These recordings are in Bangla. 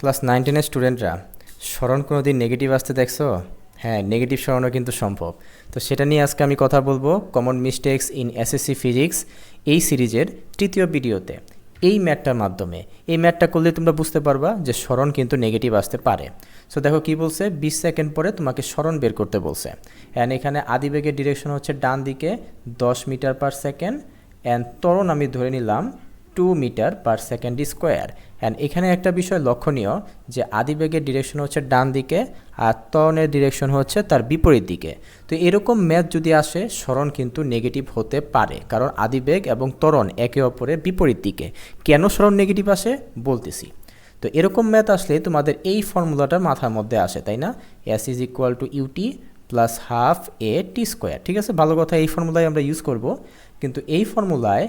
ক্লাস নাইনটিনের স্টুডেন্টরা, স্মরণ কোনো দিন নেগেটিভ আসতে দেখছ? হ্যাঁ নেগেটিভ স্মরণও কিন্তু সম্ভব। তো সেটা নিয়ে আজকে আমি কথা বলব common mistakes in SSC physics এই সিরিজের তৃতীয় ভিডিওতে। এই ম্যাটটার মাধ্যমে। এই ম্যাটটা করলে তোমরা বুঝতে পারবা যে স্মরণ কিন্তু নেগেটিভ আসতে পারে। সো দেখো কি বলছে? বিশ সেকেন্ড পরে তোমাকে স্মরণ বের করতে বলছে। অ্যান্ড এখানে আদিবেগের ডিরেকশন হচ্ছে ডান দিকে দশ মিটার পার সেকেন্ড অ্যান্ড ত্বরণ আমি ধরে নিলাম two metre per second square and এখানে একটা বিষয় লক্ষণীয়, যে আদিবেগের ডিরেকশন হচ্ছে ডান দিকে আর ত্বরণের ডিরেকশন হচ্ছে তার বিপরীত দিকে। তো এরকম ম্যাথ যদি আসে, স্মরণ কিন্তু নেগেটিভ হতে পারে, কারণ আদিবেগ এবং ত্বরণ একে অপরের বিপরীত দিকে। কেন স্মরণ নেগেটিভ আসে? বলতেছি। তো এরকম ম্যাথ আসলে তোমাদের এই ফর্মুলাটা মাথার মধ্যে আসে, তাই না? S is equal to U T plus half A T square ঠিক আছে? ভালো কথা, এই ফর্মুলায় আমরা ইউজ করব। কিন্তু এই ফর্মুলায়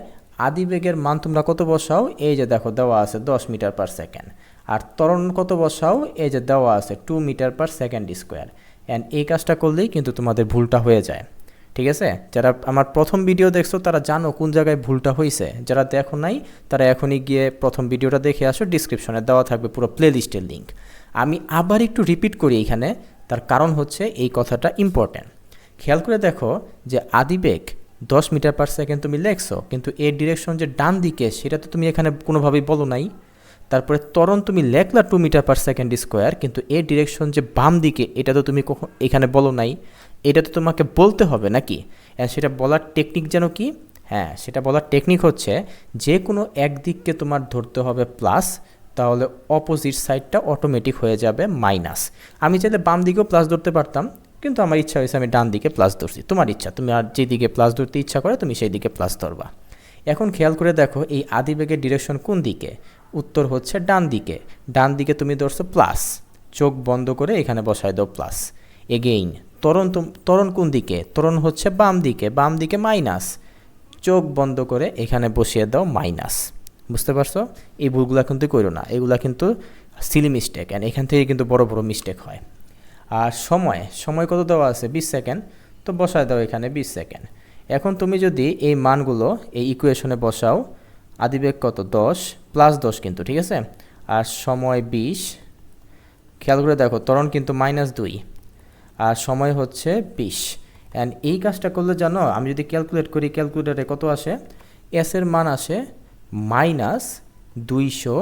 আদিবেগের মান তোমরা কত বসাও? এই যে দেখো, দেওয়া আছে দশ মিটার পার সেকেন্ড আর ত্বরণ কত বসাও? এই যে দেওয়া আছে two metre per second square and এই কাজটা করলেই কিন্তু তোমাদের ভুলটা হয়ে যায়। ঠিক আছে? যারা আমার প্রথম ভিডিও দেখছ, তারা জানো কোন জায়গায় ভুলটা হয়েছে যারা দেখো নাই, তারা এখনই গিয়ে প্রথম ভিডিওটা দেখে আসো। ডিসক্রিপশনে দেওয়া থাকবে পুরো প্লে লিস্টের লিঙ্ক আমি আবার একটু রিপিট করি এখানে। তার কারণ হচ্ছে এই কথাটা ইম্পর্ট্যান্ট খেয়াল করে দেখো যে আদিবেগ দশ মিটার পার সেকেন্ড তুমি লেখছো, কিন্তু এর ডিরেকশন যে ডান দিকে, সেটা তো তুমি এখানে কোনোভাবেই বলো নাই। তারপরে ত্বরণ তুমি লেখলা two metre per second square কিন্তু এর ডিরেকশন যে বাম দিকে, এটা তো তুমি কখন এখানে বলো নাই। এটা তো তোমাকে বলতে হবে নাকি? সেটা বলার টেকনিক যেন কি? হ্যাঁ সেটা বলার টেকনিক হচ্ছে যে কোনো এক দিককে তোমার ধরতে হবে প্লাস তাহলে অপোজিট সাইডটা অটোমেটিক হয়ে যাবে মাইনাস আমি চাইলে বাম দিকেও প্লাস ধরতে পারতাম কিন্তু আমার ইচ্ছা হয়েছে আমি ডান দিকে প্লাস ধরছি। তোমার ইচ্ছা, তুমি আর যেদিকে প্লাস ধরতে ইচ্ছা করে, তুমি সেই দিকে প্লাস ধরবা। এখন খেয়াল করে দেখো, এই আদিবেগের ডিরেকশন কোন দিকে? উত্তর হচ্ছে ডান দিকে। ডান দিকে তুমি ধরছো প্লাস চোখ বন্ধ করে এখানে বসায় দাও প্লাস এগেইন তরণ ত্বরণ কোন দিকে? তরণ হচ্ছে বাম দিকে বাম দিকে মাইনাস চোখ বন্ধ করে এখানে বসিয়ে দাও মাইনাস বুঝতে পারছ? এই ভুলগুলো কিন্তু করো না। এগুলা কিন্তু সিলি মিস্টেক অ্যান্ড এখান থেকে কিন্তু বড় বড় মিস্টেক হয়। আর সময় সময় কত দেওয়া আছে? বিশ সেকেন্ড। তো বসায় দাও এখানে বিশ সেকেন্ড। এখন তুমি যদি এই মানগুলো এই ইকুয়েশনে বসাও, আদিবেগ কত? দশ প্লাস দশ কিন্তু, ঠিক আছে? আর সময় বিশ, খেয়াল করে দেখো, ত্বরণ কিন্তু মাইনাস দুই। আর সময় হচ্ছে বিশ। অ্যান্ড এই কাজটা করলে জানো, আমি যদি ক্যালকুলেট করি ক্যালকুলেটারে কত আসে? এস এর মান আসে মাইনাস দুইশো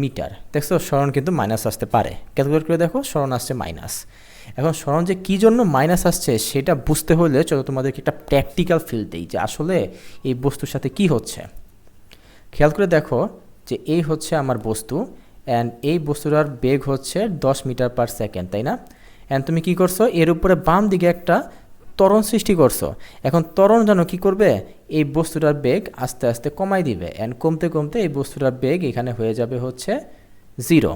মিটার। দেখছ, স্মরণ কিন্তু মাইনাস আসতে পারে। ক্যালকুলেট করে দেখো, স্মরণ আসছে মাইনাস। এখন স্মরণ যে কী জন্য মাইনাস আসছে, সেটা বুঝতে হলে চলো তোমাদেরকে একটা প্র্যাকটিক্যাল ফিল দিই যে আসলে এই বস্তুর সাথে কি হচ্ছে। খেয়াল করে দেখো যে এই হচ্ছে আমার বস্তু অ্যান্ড এই বস্তুটার বেগ হচ্ছে দশ মিটার পার সেকেন্ড তাই না? অ্যান্ড তুমি কি করছ? এর উপরে বাম দিকে একটা ত্বরণ সৃষ্টি করছ। এখন ত্বরণ যেন কি করবে? এই বস্তুটার বেগ আস্তে আস্তে কমাই দিবে। অ্যান্ড কমতে কমতে এই বস্তুটার বেগ এখানে হয়ে যাবে হচ্ছে জিরো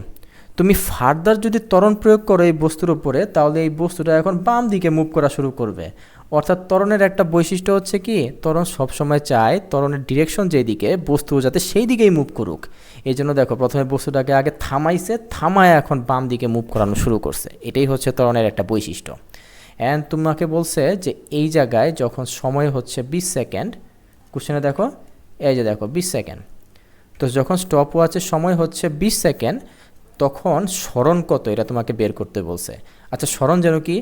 তুমি ফার্দার যদি ত্বরণ প্রয়োগ করো এই বস্তুর উপরে, তাহলে এই বস্তুটা এখন বাম দিকে মুভ করা শুরু করবে। অর্থাৎ ত্বরণের একটা বৈশিষ্ট্য হচ্ছে কি? ত্বরণ সবসময় চায় ত্বরণের ডিরেকশন যেদিকে, বস্তু যাতে সেই দিকেই মুভ করুক। এই জন্য দেখো, প্রথমে বস্তুটাকে আগে থামাইছে, থামায় এখন বাম দিকে মুভ করানো শুরু করছে। এটাই হচ্ছে ত্বরণের একটা বৈশিষ্ট্য। অ্যান্ড তোমাকে বলছে যে এই জায়গায় যখন সময় হচ্ছে বিশ সেকেন্ড কোশ্চেনে দেখো, এই যে দেখো, বিশ সেকেন্ড। তো যখন স্টপ ওয়াচের সময় হচ্ছে বিশ সেকেন্ড, তখন স্মরণ কত এটা তোমাকে বের করতে বলছে। আচ্ছা স্মরণ যেন কি?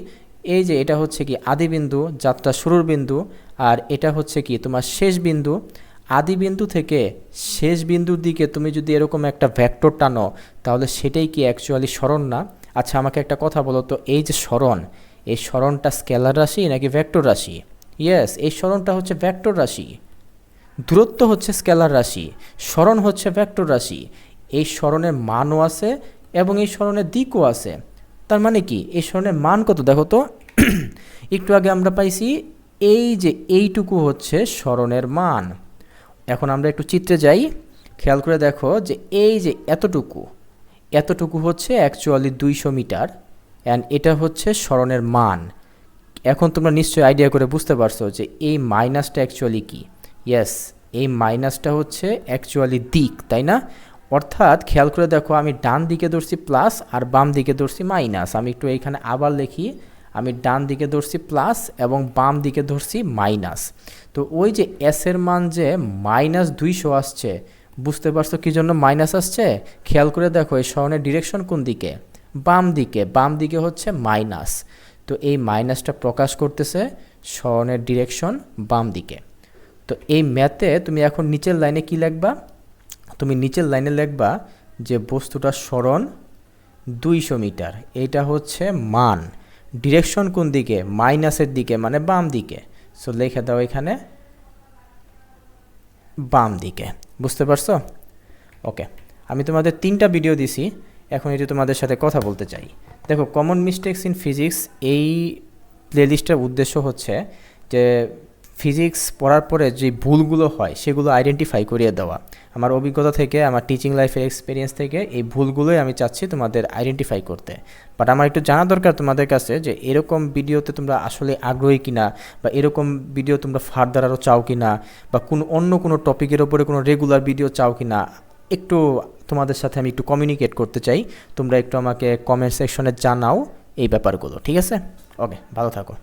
এই যে এটা হচ্ছে কি আদি বিন্দু, যাত্রা শুরুর বিন্দু, আর এটা হচ্ছে কি তোমার শেষ বিন্দু। আদি বিন্দু থেকে শেষ বিন্দুর দিকে তুমি যদি এরকম একটা ভ্যাক্টর টানো, তাহলে সেটাই কি অ্যাকচুয়ালি স্মরণ না? আচ্ছা আমাকে একটা কথা বলো তো, এই যে স্মরণ এই স্মরণটা স্কেলার রাশি নাকি ভ্যাক্টর রাশি? ইয়েস এই স্মরণটা হচ্ছে ভ্যাক্টর রাশি। দূরত্ব হচ্ছে স্কেলার রাশি। স্মরণ হচ্ছে ভেক্টর রাশি। এই স্মরণের মানও আছে এবং এই স্মরণের দিকও আছে। তার মানে কি? এই স্মরণের মান কত? দেখো তো। একটু আগে আমরা পাইছি, এই যে এইটুকু হচ্ছে স্মরণের মান। এখন আমরা একটু চিত্রে যাই। খেয়াল করে দেখো যে এই যে এতটুকু এতটুকু হচ্ছে অ্যাকচুয়ালি দুইশো মিটার। অ্যান্ড এটা হচ্ছে স্মরণের মান। এখন তোমরা নিশ্চয়ই আইডিয়া করে বুঝতে পারছ যে এই মাইনাসটা অ্যাকচুয়ালি কি? ইয়েস এই মাইনাসটা হচ্ছে অ্যাকচুয়ালি দিক, তাই না? অর্থাৎ খেয়াল করে দেখো, আমি ডান দিকে ধরছি প্লাস আর বাম দিকে ধরছি মাইনাস আমি একটু এইখানে আবার লিখি, আমি ডান দিকে ধরছি প্লাস এবং বাম দিকে ধরছি মাইনাস তো ওই যে এস এর মান যে মাইনাস দুইশো আসছে, বুঝতে পারছ কী জন্য মাইনাস আসছে? খেয়াল করে দেখো, এই স্মরণের ডিরেকশন কোন দিকে? বাম দিকে বাম দিকে হচ্ছে মাইনাস তো এই মাইনাসটা প্রকাশ করতেছে স্মরণের ডিরেকশন বাম দিকে। তো এই ম্যাথে তুমি এখন নিচের লাইনে কি লিখবা? তুমি নিচের লাইনে লিখবা যে বস্তুটার স্মরণ দুইশো মিটার এইটা হচ্ছে মান। ডিরেকশন কোন দিকে? মাইনাসের দিকে মানে বাম দিকে। সো লিখে দাও এখানে বাম দিকে। বুঝতে পারছ? ওকে আমি তোমাদের তিনটা ভিডিও দিছি। এখন এটি তোমাদের সাথে কথা বলতে চাই। দেখো কমন মিস্টেক্স ইন ফিজিক্স এই প্লেলিস্টের উদ্দেশ্য হচ্ছে যে ফিজিক্স পড়ার পরে যে ভুলগুলো হয়, সেগুলো আইডেন্টিফাই করিয়ে দেওয়া। আমার অভিজ্ঞতা থেকে, আমার টিচিং লাইফের এক্সপিরিয়েন্স থেকে এই ভুলগুলোই আমি চাচ্ছি তোমাদের আইডেন্টিফাই করতে। বাট আমার একটু জানা দরকার তোমাদের কাছে যে এরকম ভিডিওতে তোমরা আসলে আগ্রহী কিনা, বা এরকম ভিডিও তোমরা ফার্দার আরও চাও কিনা, বা কোনো অন্য কোনো টপিকের ওপরে কোনো রেগুলার ভিডিও চাও কিনা একটু তোমাদের সাথে আমি একটু কমিউনিকেট করতে চাই। তোমরা একটু আমাকে কমেন্ট সেকশনে জানাও এই ব্যাপারগুলো, ঠিক আছে? ওকে ভালো থাকো।